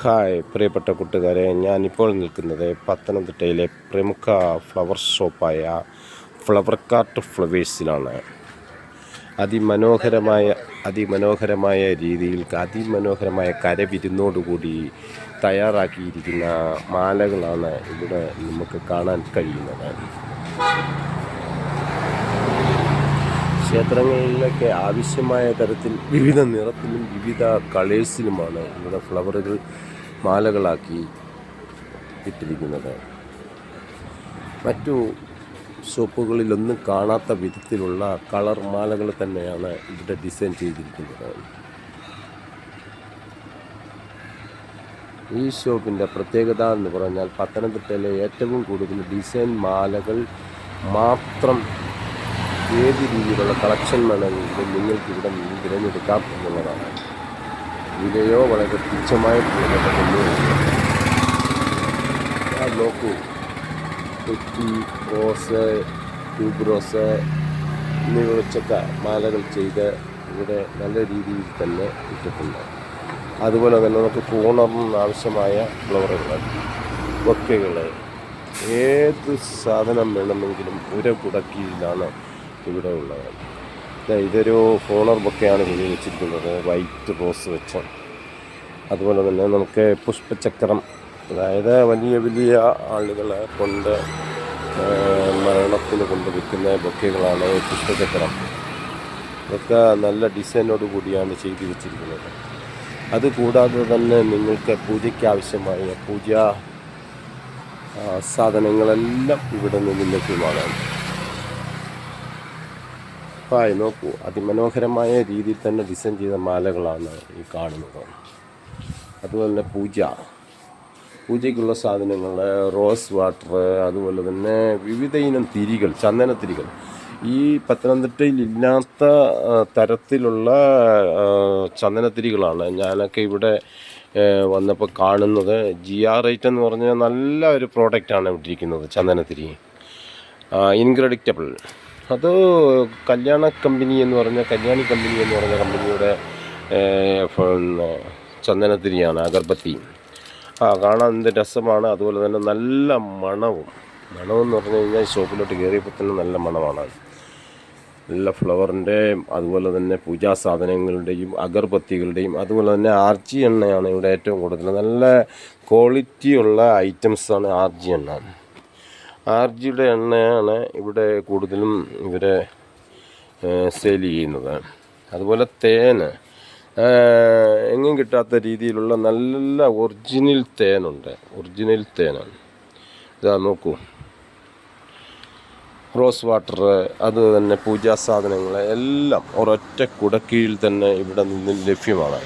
Hi പ്രിയപ്പെട്ട കൂട്ടുകാരെ. ഞാനിപ്പോൾ നിൽക്കുന്നത് പത്തനംതിട്ടയിലെ പ്രമുഖ ഫ്ലവർ ഷോപ്പായ ഫ്ലവർ കാർട്ട് ഫ്ലവേഴ്സിലാണ്. അതിമനോഹരമായ അതിമനോഹരമായ രീതിയിൽ അതിമനോഹരമായ കരവിരുന്നോടുകൂടി തയ്യാറാക്കിയിരിക്കുന്ന മാലകളാണ് ഇവിടെ നമുക്ക് കാണാൻ കഴിയുന്നത്. ക്ഷേത്രങ്ങളിലൊക്കെ ആവശ്യമായ തരത്തിൽ വിവിധ നിറത്തിലും വിവിധ കളേഴ്സിലുമാണ് ഇവിടെ ഫ്ലവറുകൾ മാലകളാക്കി ഇട്ടിരിക്കുന്നത്. മറ്റു ഷോപ്പുകളിലൊന്നും കാണാത്ത വിധത്തിലുള്ള കളർ മാലകൾ തന്നെയാണ് ഇവിടെ ഡിസൈൻ ചെയ്തിരിക്കുന്നത്. ഈ ഷോപ്പിന്റെ പ്രത്യേകത എന്ന് പറഞ്ഞാൽ പത്തനംതിട്ടയിലെ ഏറ്റവും കൂടുതൽ ഡിസൈൻ മാലകൾ മാത്രം ഏത് രീതിയിലുള്ള കളക്ഷൻ വേണമെങ്കിലും നിങ്ങൾക്ക് ഇവിടെ നിന്ന് തിരഞ്ഞെടുക്കാം എന്നുള്ളതാണ്. വിലയോ വളരെ തുച്ഛമായിട്ടുള്ള നോക്കൂ. കുറ്റി റോസ് ട്യൂബ് റോസ് എന്നിവ വെച്ചൊക്കെ മാലകൾ ചെയ്ത് ഇവിടെ നല്ല രീതിയിൽ തന്നെ ഇട്ടിട്ടുണ്ട്. അതുപോലെ തന്നെ നമുക്ക് കോണറിന് ആവശ്യമായ ഫ്ലവറുകൾ ബൊക്കകൾ ഏത് സാധനം വേണമെങ്കിലും ഒരു കുടക്കീഴിലാണ് ഇവിടെ ഉള്ളത്. ദേ ഇതൊരു ഫോളർ ബൊക്കെയാണ് ഇവിടെ വെച്ചിരിക്കുന്നത്. വൈറ്റ് റോസ് വെച്ച്. അതുപോലെ തന്നെ നമുക്ക് പുഷ്പചക്രം അതായത് വലിയ വലിയ ആളുകളെ കൊണ്ട് മരണത്തിന് കൊണ്ട് വിൽക്കുന്ന ബൊക്കെകളാണ് പുഷ്പചക്രം. ഇതൊക്കെ നല്ല ഡിസൈനോട് കൂടിയാണ് ചെയ്തു വെച്ചിരിക്കുന്നത്. അതുകൂടാതെ തന്നെ നിങ്ങൾക്ക് പൂജയ്ക്ക് ആവശ്യമായ പൂജ സാധനങ്ങളെല്ലാം ഇവിടെ നിന്ന് ലഭ്യമാണ് ഹായ് നോക്കൂ. അതിമനോഹരമായ രീതിയിൽ തന്നെ ഡിസൈൻ ചെയ്ത മാലകളാണ് ഈ കാണുന്നത്. അതുപോലെ തന്നെ പൂജ. പൂജയ്ക്കുള്ള സാധനങ്ങൾ റോസ് വാട്ടർ അതുപോലെ തന്നെ വിവിധ ഇനം തിരികൾ ചന്ദനത്തിരികൾ ഈ പത്തനംതിട്ടയിൽ ഇല്ലാത്ത തരത്തിലുള്ള ചന്ദനത്തിരികളാണ് ഞാനൊക്കെ ഇവിടെ വന്നപ്പോൾ കാണുന്നത്. ജി ആർ റേറ്റ് എന്ന് പറഞ്ഞാൽ നല്ല ഒരു പ്രോഡക്റ്റാണ് ഇട്ടിരിക്കുന്നത് ചന്ദനത്തിരി ഇൻക്രെഡിക്റ്റബിൾ അത് കല്യാണ കമ്പനി എന്ന് പറഞ്ഞ കല്യാണി കമ്പനി എന്ന് പറഞ്ഞ കമ്പനിയുടെ ചന്ദനത്തിരിയാണ് അഗർബത്തി. ആ കാണാൻ എന്ത് രസമാണ്. അതുപോലെ തന്നെ നല്ല മണവും. മണമെന്ന് പറഞ്ഞു കഴിഞ്ഞാൽ ഷോപ്പിലോട്ട് കയറിയപ്പോൾ തന്നെ നല്ല മണമാണ്. നല്ല ഫ്ലവറിന്റെയും അതുപോലെ തന്നെ പൂജാ സാധനങ്ങളുടെയും അഗർബത്തികളുടെയും അതുപോലെ തന്നെ ആർജി എണ്ണയാണ് ഇവിടെ ഏറ്റവും കൂടുതൽ. നല്ല ക്വാളിറ്റിയുള്ള ഐറ്റംസാണ് ആർജി എണ്ണ. ആർജിയുടെ എണ്ണയാണ് ഇവിടെ കൂടുതലും ഇവരെ സെയിൽ ചെയ്യുന്നത്. അതുപോലെ തേൻ എങ്ങും കിട്ടാത്ത രീതിയിലുള്ള നല്ല ഒറിജിനൽ തേനുണ്ട്. ഒറിജിനൽ തേനാണ് ഇതാ നോക്കൂ. റോസ് വാട്ടർ അത് തന്നെ പൂജാ സാധനങ്ങൾ എല്ലാം ഒരൊറ്റ കുടക്കീഴിൽ തന്നെ ഇവിടെ നിന്ന് ലഭ്യമാണ്.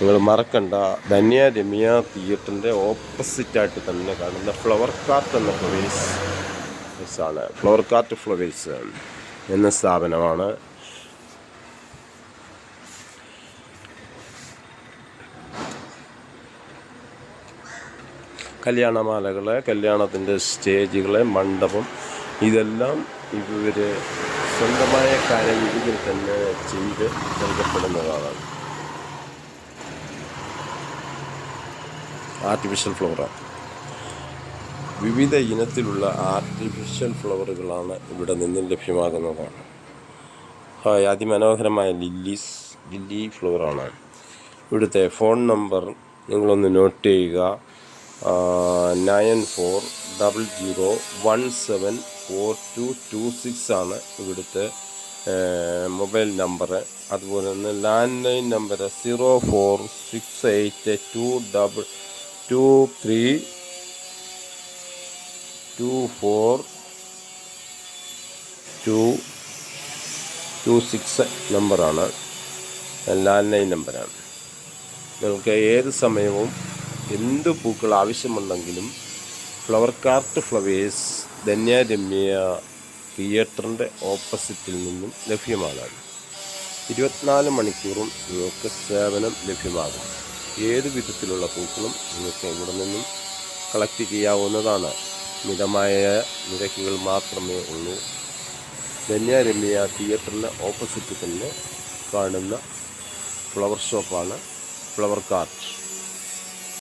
നിങ്ങൾ മറക്കണ്ട. ധന്യ രമ്യ തിയേറ്ററിന്റെ ഓപ്പോസിറ്റായിട്ട് തന്നെ കാണുന്ന ഫ്ലവർ കാർട്ട് എന്ന ഫ്ലവേഴ്സ് ആണ്. ഫ്ലവർ കാർട്ട് ഫ്ലവേഴ്സ് എന്ന സ്ഥാപനമാണ്. കല്യാണമാലകളെ കല്യാണത്തിന്റെ സ്റ്റേജുകളെ മണ്ഡപം ഇതെല്ലാം ഇവർ സ്വന്തമായ കരവിധികൾ തന്നെ ചെയ്ത് നൽകപ്പെടുന്നതാണ്. ആർട്ടിഫിഷ്യൽ ഫ്ലവറാണ് വിവിധ ഇനത്തിലുള്ള ആർട്ടിഫിഷ്യൽ ഫ്ലവറുകളാണ് ഇവിടെ നിന്നും ലഭ്യമാകുന്നതാണ് അതിമനോഹരമായ ലില്ലീസ് ലില്ലി ഫ്ലവറാണ് ഇവിടുത്തെ ഫോൺ നമ്പർ നിങ്ങളൊന്ന് നോട്ട് ചെയ്യുക. Nine four double zero one seven four two two six ആണ് ഇവിടുത്തെ മൊബൈൽ നമ്പർ അതുപോലെ തന്നെ land line number zero four six eight two double two three two four two two six നമ്പറാണ് land line നമ്പറാണ്. നിങ്ങൾക്ക് ഏത് സമയവും എന്ത് പൂക്കൾ ആവശ്യമുണ്ടെങ്കിലും flower cart flowers Dhanya Ramya തിയേറ്ററിന്റെ ഓപ്പോസിറ്റിൽ നിന്നും ലഭ്യമാണ് ഇരുപത്തിനാല് മണിക്കൂറും നിങ്ങൾക്ക് സേവനം ലഭ്യമാകും. ഏത് വിധത്തിലുള്ള പൂക്കളും നിങ്ങൾക്ക് ഇവിടെ നിന്നും കളക്ട് ചെയ്യാവുന്നതാണ്. മിതമായ നിരക്കുകൾ മാത്രമേ ഉള്ളൂ. ധന്യാരമ്യ തിയേറ്ററിന് ഓപ്പോസിറ്റ് തന്നെ കാണുന്ന ഫ്ലവർ ഷോപ്പാണ് ഫ്ലവർ കാർട്ട്